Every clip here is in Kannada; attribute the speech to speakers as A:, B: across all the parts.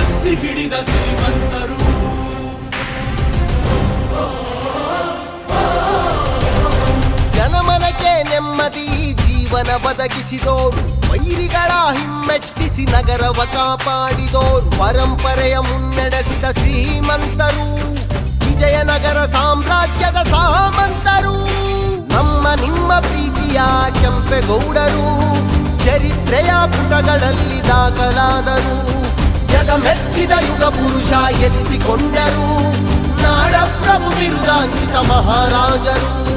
A: ಎತ್ತಿ ಹಿಡಿದ
B: ಜನಮನಕ್ಕೆ ನೆಮ್ಮದಿ, ಜೀವನ ಬದಗಿಸಿದೋರು ವೈರಿಗಳ ಹಿಮ್ಮೆಟ್ಟಿಸಿ ನಗರವ ಕಾಪಾಡಿದೋರು. ಪರಂಪರೆಯ ಮುನ್ನಡೆಸಿದ ಶ್ರೀಮಂತರು. ವಿಜಯನಗರ ಸಾಮ್ರಾಜ್ಯದ ಸಾಮಂತರು. ನಮ್ಮ ನಿಮ್ಮ ಪ್ರೀತಿಯ ಕೆಂಪೆಗೌಡರು. ಚರಿತ್ರೆಯ ಪುಟಗಳಲ್ಲಿ ದಾಖಲಾದರು. ಜಗ ಮೆಚ್ಚಿದ ಯುಗ ಪುರುಷ ಎನಿಸಿಕೊಂಡರು. ನಾಡ ಪ್ರಭು ಬಿರುದಾಂಕಿತ ಮಹಾರಾಜರು.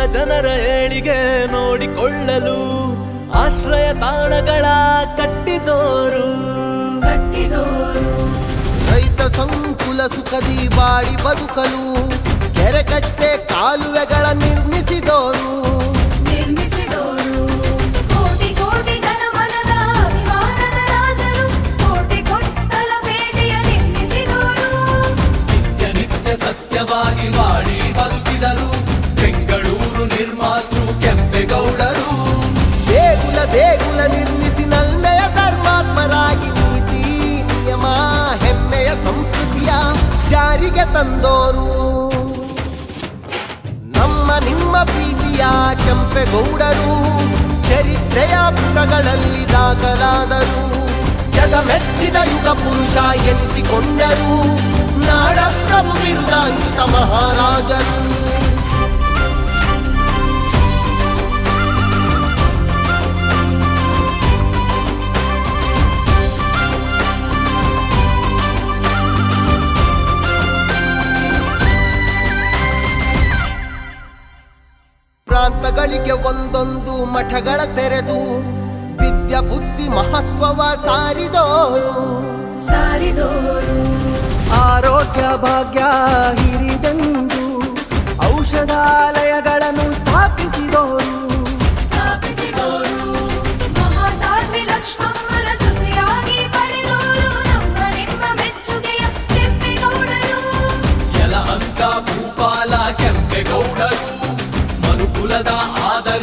C: ಸಕಲ ಜನರ ಏಳಿಗೆ ನೋಡಿಕೊಳ್ಳಲು ಆಶ್ರಯ ತಾಣಗಳ ಕಟ್ಟಿದೋರು.
B: ರೈತ ಸಂಕುಲ ಸುಖದಿ ಬಾಳಿ ಬದುಕಲು ಕೆರೆಕಟ್ಟೆ ಕಾಲುವೆಗಳ ತಂದೋರು. ನಮ್ಮ ನಿಮ್ಮ ಪ್ರೀತಿಯ ಕೆಂಪೆಗೌಡರು, ಚರಿತ್ರೆಯ ಪುಟಗಳಲ್ಲಿ ದಾಖಲಾದರು. ಜಗ ಮೆಚ್ಚಿದ ಯುಗ ಪುರುಷ ಎನಿಸಿಕೊಂಡರು. ನಾಡ ಪ್ರಭು ಬಿರುದಾಂಕಿತ ಮಹಾರಾಜರು. ಪ್ರಾಂತಗಳಿಗೆ ಒಂದೊಂದು ಮಠಗಳ ತೆರೆದು ವಿದ್ಯಾ ಬುದ್ಧಿ ಮಹತ್ವವ ಸಾರಿದೋರು.
D: ಸಾರಿದೋರು.
B: ಆರೋಗ್ಯ ಭಾಗ್ಯ ಹಿರಿದೆಂದು ಔಷಧಾಲಯಗಳನ್ನು ಸ್ಥಾಪಿಸಿದೋರು.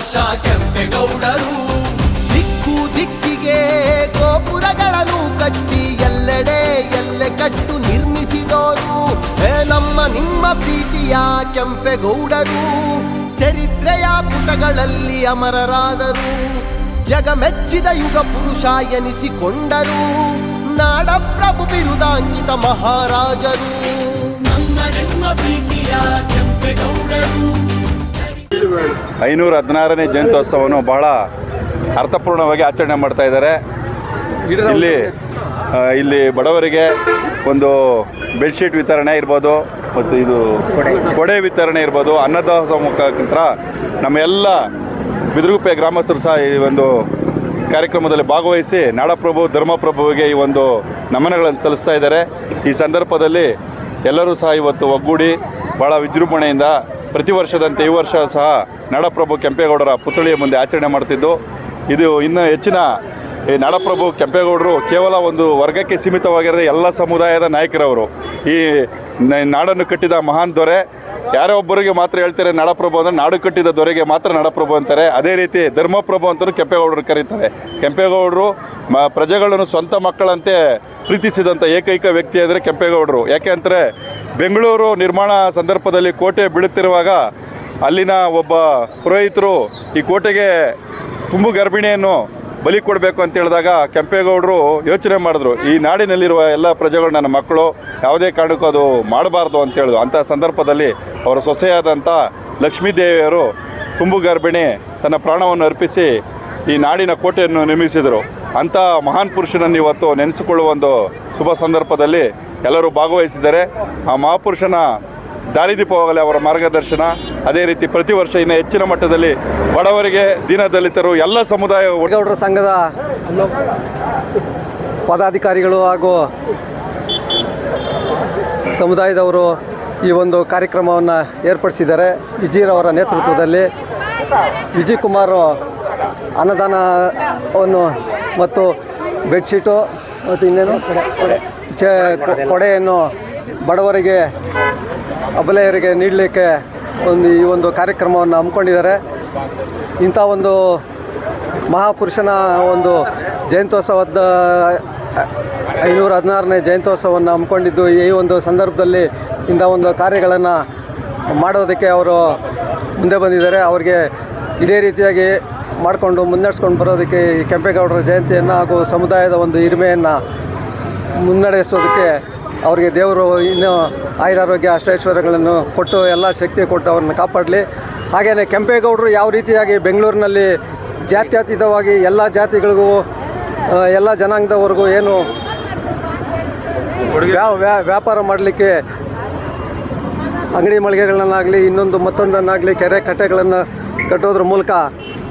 A: ಆದರ್ಶ ಕೆಂಪೇಗೌಡರು.
B: ದಿಕ್ಕು ದಿಕ್ಕಿಗೆ ಗೋಪುರಗಳನ್ನು ಕಟ್ಟಿ ಎಲ್ಲೆಡೆ ಎಲ್ಲೆ ಕಟ್ಟು ನಿರ್ಮಿಸಿದೋರು. ನಮ್ಮ ನಿಮ್ಮ ಪ್ರೀತಿಯ ಕೆಂಪೇಗೌಡರು. ಚರಿತ್ರೆಯ ಪುಟಗಳಲ್ಲಿ ಅಮರರಾದರು. ಜಗ ಮೆಚ್ಚಿದ ಯುಗ ಪುರುಷ ಎನಿಸಿಕೊಂಡರು. ನಾಡಪ್ರಭು ಬಿರುದಾಂಕಿತ ಮಹಾರಾಜರು.
E: ಐನೂರ ಹದಿನಾರನೇ ಜಯಂತ್ಯೋತ್ಸವವನ್ನು ಬಹಳ ಅರ್ಥಪೂರ್ಣವಾಗಿ ಆಚರಣೆ ಮಾಡ್ತಾ ಇದ್ದಾರೆ. ಇಲ್ಲಿ ಇಲ್ಲಿ ಬಡವರಿಗೆ ಒಂದು ಬೆಡ್ಶೀಟ್ ವಿತರಣೆ ಇರ್ಬೋದು, ಮತ್ತು ಇದು ಕೊಡೆ ವಿತರಣೆ ಇರ್ಬೋದು. ಅನ್ನದಾಸೋಹ ಮುಖಾಂತರ ನಮ್ಮ ಎಲ್ಲ ಬಿದ್ರಗುಪ್ಪೆ ಗ್ರಾಮಸ್ಥರು ಸಹ ಈ ಒಂದು ಕಾರ್ಯಕ್ರಮದಲ್ಲಿ ಭಾಗವಹಿಸಿ ನಾಡಪ್ರಭು, ಧರ್ಮಪ್ರಭುವಿಗೆ ಈ ಒಂದು ನಮನಗಳನ್ನು ಸಲ್ಲಿಸ್ತಾ ಇದ್ದಾರೆ. ಈ ಸಂದರ್ಭದಲ್ಲಿ ಎಲ್ಲರೂ ಸಹ ಇವತ್ತು ಒಗ್ಗೂಡಿ ಭಾಳ ವಿಜೃಂಭಣೆಯಿಂದ ಪ್ರತಿ ವರ್ಷದಂತೆ ಈ ವರ್ಷ ಸಹ ನಾಡಪ್ರಭು ಕೆಂಪೇಗೌಡರ ಪುತ್ಥಳಿಯ ಮುಂದೆ ಆಚರಣೆ ಮಾಡ್ತಿದ್ದು. ಇದು ಇನ್ನು ಹೆಚ್ಚಿನ ಈ ನಾಡಪ್ರಭು ಕೆಂಪೇಗೌಡರು ಕೇವಲ ಒಂದು ವರ್ಗಕ್ಕೆ ಸೀಮಿತವಾಗಿರದೆ ಎಲ್ಲ ಸಮುದಾಯದ ನಾಯಕರವರು. ಈ ನಾಡನ್ನು ಕಟ್ಟಿದ ಮಹಾನ್ ದೊರೆ, ಯಾರೋ ಒಬ್ಬರಿಗೆ ಮಾತ್ರ ಹೇಳ್ತಾರೆ ನಾಡಪ್ರಭು ಅಂದರೆ ನಾಡು ಕಟ್ಟಿದ ದೊರೆಗೆ ಮಾತ್ರ ನಾಡಪ್ರಭು ಅಂತಾರೆ. ಅದೇ ರೀತಿ ಧರ್ಮಪ್ರಭು ಅಂತಲೂ ಕೆಂಪೇಗೌಡರು ಕರೀತಾರೆ. ಕೆಂಪೇಗೌಡರು ಮ, ಪ್ರಜೆಗಳನ್ನು ಸ್ವಂತ ಮಕ್ಕಳಂತೆ ಪ್ರೀತಿಸಿದಂಥ ಏಕೈಕ ವ್ಯಕ್ತಿ ಅಂದರೆ ಕೆಂಪೇಗೌಡರು. ಯಾಕೆ ಅಂದರೆ ಬೆಂಗಳೂರು ನಿರ್ಮಾಣ ಸಂದರ್ಭದಲ್ಲಿ ಕೋಟೆ ಬೀಳುತ್ತಿರುವಾಗ ಅಲ್ಲಿನ ಒಬ್ಬ ಪುರೋಹಿತರು ಈ ಕೋಟೆಗೆ ತುಂಬು ಗರ್ಭಿಣಿಯನ್ನು ಬಲಿ ಕೊಡಬೇಕು ಅಂತ ಹೇಳಿದಾಗ ಕೆಂಪೇಗೌಡರು ಯೋಚನೆ ಮಾಡಿದ್ರು. ಈ ನಾಡಿನಲ್ಲಿರುವ ಎಲ್ಲ ಪ್ರಜೆಗಳು ನನ್ನ ಮಕ್ಕಳು, ಯಾವುದೇ ಕಾರಣಕ್ಕೂ ಅದು ಮಾಡಬಾರ್ದು ಅಂತ ಹೇಳಿದ್ರು. ಅಂಥ ಸಂದರ್ಭದಲ್ಲಿ ಅವರ ಸೊಸೆಯಾದಂಥ ಲಕ್ಷ್ಮೀದೇವಿಯವರು ತುಂಬು ಗರ್ಭಿಣಿ ತನ್ನ ಪ್ರಾಣವನ್ನು ಅರ್ಪಿಸಿ ಈ ನಾಡಿನ ಕೋಟೆಯನ್ನು ನಿರ್ಮಿಸಿದರು. ಅಂಥ ಮಹಾನ್ ಪುರುಷನನ್ನು ಇವತ್ತು ನೆನೆಸಿಕೊಳ್ಳುವ ಒಂದು ಶುಭ ಸಂದರ್ಭದಲ್ಲಿ ಎಲ್ಲರೂ ಭಾಗವಹಿಸಿದ್ದಾರೆ. ಆ ಮಹಾಪುರುಷನ ದಾರಿದೀಪವಾಗಲಿ ಅವರ ಮಾರ್ಗದರ್ಶನ. ಅದೇ ರೀತಿ ಪ್ರತಿ ವರ್ಷ ಇನ್ನು ಹೆಚ್ಚಿನ ಮಟ್ಟದಲ್ಲಿ ಬಡವರಿಗೆ ದೀನದಲಿತರು ಎಲ್ಲ ಸಮುದಾಯ
F: ಒಡಗೌಡರ ಸಂಘದ ಪದಾಧಿಕಾರಿಗಳು ಹಾಗೂ ಸಮುದಾಯದವರು ಈ ಒಂದು ಕಾರ್ಯಕ್ರಮವನ್ನು ಏರ್ಪಡಿಸಿದ್ದಾರೆ. ವಿಜಯರವರ ನೇತೃತ್ವದಲ್ಲಿ ವಿಜಯ್ ಕುಮಾರ್ ಅನ್ನದಾನವನ್ನು ಮತ್ತು ಬೆಡ್ಶೀಟು ಮತ್ತು ಇನ್ನೇನು? ಚ ಕೊಡೆಯನ್ನು ಬಡವರಿಗೆ, ಅಬಲೆಯರಿಗೆ ನೀಡಲಿಕ್ಕೆ ಒಂದು ಈ ಒಂದು ಕಾರ್ಯಕ್ರಮವನ್ನು ಹಮ್ಮಿಕೊಂಡಿದ್ದಾರೆ. ಇಂಥ ಒಂದು ಮಹಾಪುರುಷನ ಒಂದು ಜಯಂತ್ಯೋತ್ಸವದ, ಐನೂರ ಹದಿನಾರನೇ ಜಯಂತ್ಯೋತ್ಸವವನ್ನು ಹಮ್ಮಿಕೊಂಡಿದ್ದು, ಈ ಒಂದು ಸಂದರ್ಭದಲ್ಲಿ ಇಂಥ ಒಂದು ಕಾರ್ಯಗಳನ್ನು ಮಾಡೋದಕ್ಕೆ ಅವರು ಮುಂದೆ ಬಂದಿದ್ದಾರೆ. ಅವರಿಗೆ ಇದೇ ರೀತಿಯಾಗಿ ಮಾಡಿಕೊಂಡು ಮುನ್ನಡೆಸ್ಕೊಂಡು ಬರೋದಕ್ಕೆ ಈ ಕೆಂಪೇಗೌಡರ ಜಯಂತಿಯನ್ನು ಹಾಗೂ ಸಮುದಾಯದ ಒಂದು ಹಿರಿಮೆಯನ್ನು ಮುನ್ನಡೆಸೋದಕ್ಕೆ ಅವರಿಗೆ ದೇವರು ಇನ್ನೂ ಆಯುರಾರೋಗ್ಯ ಅಷ್ಟೈಶ್ವರ್ಯಗಳನ್ನು ಕೊಟ್ಟು ಎಲ್ಲ ಶಕ್ತಿ ಕೊಟ್ಟು ಅವ್ರನ್ನ ಕಾಪಾಡಲಿ. ಹಾಗೆಯೇ ಕೆಂಪೇಗೌಡರು ಯಾವ ರೀತಿಯಾಗಿ ಬೆಂಗಳೂರಿನಲ್ಲಿ ಜಾತ್ಯತೀತವಾಗಿ ಎಲ್ಲ ಜಾತಿಗಳಿಗೂ ಎಲ್ಲ ಜನಾಂಗದವರೆಗೂ ಏನು ವ್ಯಾ- ವ್ಯಾ- ವ್ಯಾಪಾರ ಮಾಡಲಿಕ್ಕೆ ಅಂಗಡಿ ಮಳಿಗೆಗಳನ್ನಾಗಲಿ ಇನ್ನೊಂದು ಮತ್ತೊಂದನ್ನಾಗಲಿ ಕೆರೆ ಕಟ್ಟೆಗಳನ್ನು ಕಟ್ಟೋದ್ರ ಮೂಲಕ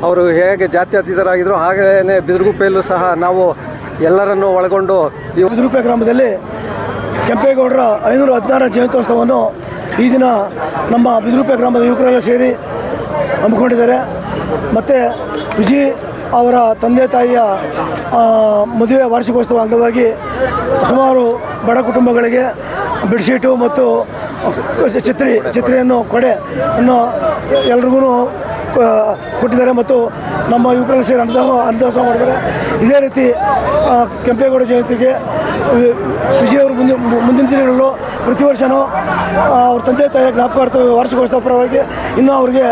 F: ಅವರು ಹೇಗೆ ಜಾತ್ಯತೀತರಾಗಿದ್ದರು ಹಾಗೆಯೇ ಬಿದಿರುಗುಪ್ಪೆಯಲ್ಲೂ ಸಹ ನಾವು ಎಲ್ಲರನ್ನು ಒಳಗೊಂಡು ಈ
G: ಬಿದಿರುಪೆ ಗ್ರಾಮದಲ್ಲಿ ಕೆಂಪೇಗೌಡರ ಐನೂರ ಹದಿನಾರ ಜಯಂತ್ಯೋತ್ಸವವನ್ನು ಈ ದಿನ ನಮ್ಮ ಬಿದಿರುಪೆ ಗ್ರಾಮದ ಯುವಕರೆಲ್ಲ ಸೇರಿ ಹಮ್ಮಿಕೊಂಡಿದ್ದಾರೆ. ಮತ್ತು ವಿಜಿ ಅವರ ತಂದೆ ತಾಯಿಯ ಮದುವೆ ವಾರ್ಷಿಕೋತ್ಸವ ಅಂಗವಾಗಿ ಸುಮಾರು ಬಡ ಕುಟುಂಬಗಳಿಗೆ ಬೆಡ್ಶೀಟು ಮತ್ತು ಛತ್ರಿ ಛತ್ರಿಯನ್ನು ಕೊಡೆ ಅನ್ನು ಎಲ್ರಿಗೂ ಕೊಟ್ಟಿದ್ದಾರೆ ಮತ್ತು ನಮ್ಮ ಯುವಕರು ಸೇರಿ ಅನ್ನದಾನ ಅನ್ನದಾಸ ಮಾಡಿದ್ದಾರೆ. ಇದೇ ರೀತಿ ಕೆಂಪೇಗೌಡ ಜಯಂತಿಗೆ ವಿಜಯವರು ಮುಂದಿನ ಮುಂದಿನ ದಿನಗಳಲ್ಲೂ ಪ್ರತಿ ವರ್ಷವೂ ಅವ್ರ ತಂದೆ ತಾಯಿಯ ಜ್ಞಾಪಕಾರ್ಥ ವಾರ್ಷಿಕೋತ್ಸವ ಪರವಾಗಿ ಇನ್ನೂ ಅವ್ರಿಗೆ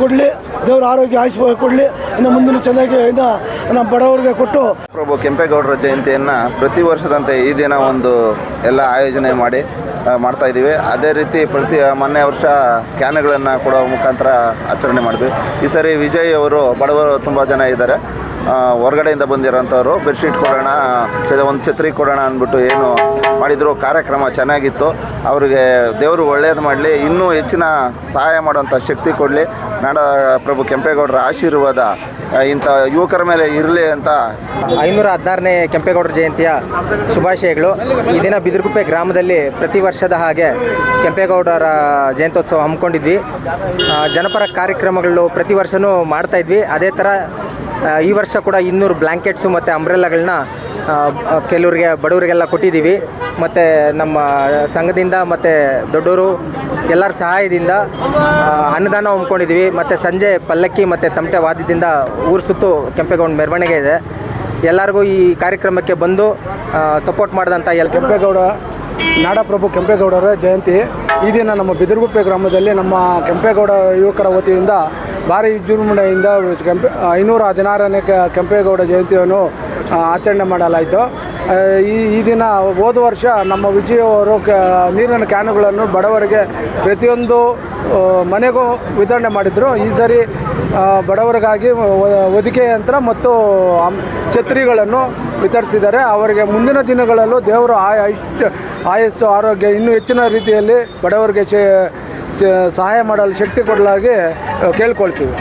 G: ಕೊಡಲಿ, ದೇವರ ಆರೋಗ್ಯ ಆಯುಷ್ ಕೊಡಲಿ, ಇನ್ನು ಮುಂದಿನ ಚೆನ್ನಾಗಿ ಇನ್ನು ನಮ್ಮ ಬಡವರಿಗೆ ಕೊಟ್ಟು
H: ಪ್ರಭು ಕೆಂಪೇಗೌಡರ ಜಯಂತಿಯನ್ನು ಪ್ರತಿ ವರ್ಷದಂತೆ ಈ ದಿನ ಒಂದು ಎಲ್ಲ ಆಯೋಜನೆ ಮಾಡಿ ಮಾಡ್ತಾ ಇದ್ದೀವಿ. ಅದೇ ರೀತಿ ಪ್ರತಿ ಮೊನ್ನೆ ವರ್ಷ ಕ್ಯಾನ್ಗಳನ್ನು ಕೊಡೋ ಮುಖಾಂತರ ಆಚರಣೆ ಮಾಡಿದ್ವಿ. ಈ ಸರಿ ವಿಜಯ್ ಅವರು ಬಡವರು ತುಂಬ ಜನ ಇದ್ದಾರೆ. ಹೊರಗಡೆಯಿಂದ ಬಂದಿರೋಂಥವ್ರು ಬೆಡ್ಶೀಟ್ ಕೊಡೋಣ ಚ- ಒಂದು ಛತ್ರಿ ಕೊಡೋಣ ಅಂದ್ಬಿಟ್ಟು ಏನು ಮಾಡಿದ್ರು, ಕಾರ್ಯಕ್ರಮ ಚೆನ್ನಾಗಿತ್ತು. ಅವರಿಗೆ ದೇವರು ಒಳ್ಳೆಯದು ಮಾಡಲಿ, ಇನ್ನೂ ಹೆಚ್ಚಿನ ಸಹಾಯ ಮಾಡುವಂಥ ಶಕ್ತಿ ಕೊಡಲಿ. ನಾಡ ಪ್ರಭು ಕೆಂಪೇಗೌಡರ ಆಶೀರ್ವಾದ ಇಂಥ ಯುವಕರ ಮೇಲೆ ಇರಲಿ ಅಂತ.
I: ಐನೂರ ಹದಿನಾರನೇ ಕೆಂಪೇಗೌಡರ ಜಯಂತಿಯ ಶುಭಾಶಯಗಳು. ಈ ದಿನ ಬಿದಿರುಗುಪ್ಪೆ ಗ್ರಾಮದಲ್ಲಿ ಪ್ರತಿ ವರ್ಷದ ಹಾಗೆ ಕೆಂಪೇಗೌಡರ ಜಯಂತ್ಯೋತ್ಸವ ಹಮ್ಮಿಕೊಂಡಿದ್ವಿ. ಜನಪರ ಕಾರ್ಯಕ್ರಮಗಳು ಪ್ರತಿ ವರ್ಷವೂ ಮಾಡ್ತಾಯಿದ್ವಿ ಅದೇ ಥರ ಈ ವರ್ಷ ಕೂಡ ಇನ್ನೂರು ಬ್ಲ್ಯಾಂಕೆಟ್ಸು ಮತ್ತು ಅಂಬ್ರೆಲ್ಲಗಳನ್ನ ಕೆಲವರಿಗೆ, ಬಡವರಿಗೆಲ್ಲ ಕೊಟ್ಟಿದ್ದೀವಿ. ಮತ್ತು ನಮ್ಮ ಸಂಘದಿಂದ ಮತ್ತು ದೊಡ್ಡವರು ಎಲ್ಲರ ಸಹಾಯದಿಂದ ಅನ್ನದಾನ ಹೊಂದ್ಕೊಂಡಿದ್ದೀವಿ. ಮತ್ತು ಸಂಜೆ ಪಲ್ಲಕ್ಕಿ ಮತ್ತು ತಮಟೆ ವಾದ್ಯದಿಂದ ಊರು ಸುತ್ತು ಕೆಂಪೇಗೌಡ ಮೆರವಣಿಗೆ ಇದೆ. ಎಲ್ಲರಿಗೂ ಈ ಕಾರ್ಯಕ್ರಮಕ್ಕೆ ಬಂದು ಸಪೋರ್ಟ್ ಮಾಡಿದಂಥ ಎಲ್
G: ಕೆಂಪೇಗೌಡ, ನಾಡಪ್ರಭು ಕೆಂಪೇಗೌಡರ ಜಯಂತಿ. ಈ ದಿನ ನಮ್ಮ ಬಿದಿರುಗುಪ್ಪೆ ಗ್ರಾಮದಲ್ಲಿ ನಮ್ಮ ಕೆಂಪೇಗೌಡ ಯುವಕರ ವತಿಯಿಂದ ಭಾರಿ ವಿಜೃಂಭಣೆಯಿಂದ ಕೆಂಪೆ ಐನೂರ ಹದಿನಾರನೇ ಕೆಂಪೇಗೌಡ ಜಯಂತಿಯನ್ನು ಆಚರಣೆ ಮಾಡಲಾಯಿತು. ಈ ಈ ದಿನ ಹೋದ ವರ್ಷ ನಮ್ಮ ವಿಜಯವರು ನೀರಿನ ಕ್ಯಾನುಗಳನ್ನು ಬಡವರಿಗೆ ಪ್ರತಿಯೊಂದು ಮನೆಗೂ ವಿತರಣೆ ಮಾಡಿದರು. ಈ ಸರಿ ಬಡವರಿಗಾಗಿ ಒದಿಕೆ ಯಂತ್ರ ಮತ್ತು ಛತ್ರಿಗಳನ್ನು ವಿತರಿಸಿದ್ದಾರೆ. ಅವರಿಗೆ ಮುಂದಿನ ದಿನಗಳಲ್ಲೂ ದೇವರು ಆಯಸ್ಸು, ಆರೋಗ್ಯ ಇನ್ನೂ ಹೆಚ್ಚಿನ ರೀತಿಯಲ್ಲಿ ಬಡವರಿಗೆ ಸಹಾಯ ಮಾಡಲು ಶಕ್ತಿ ಕೊಡಲಾಗಿ ಕೇಳ್ಕೊಳ್ತೀವಿ.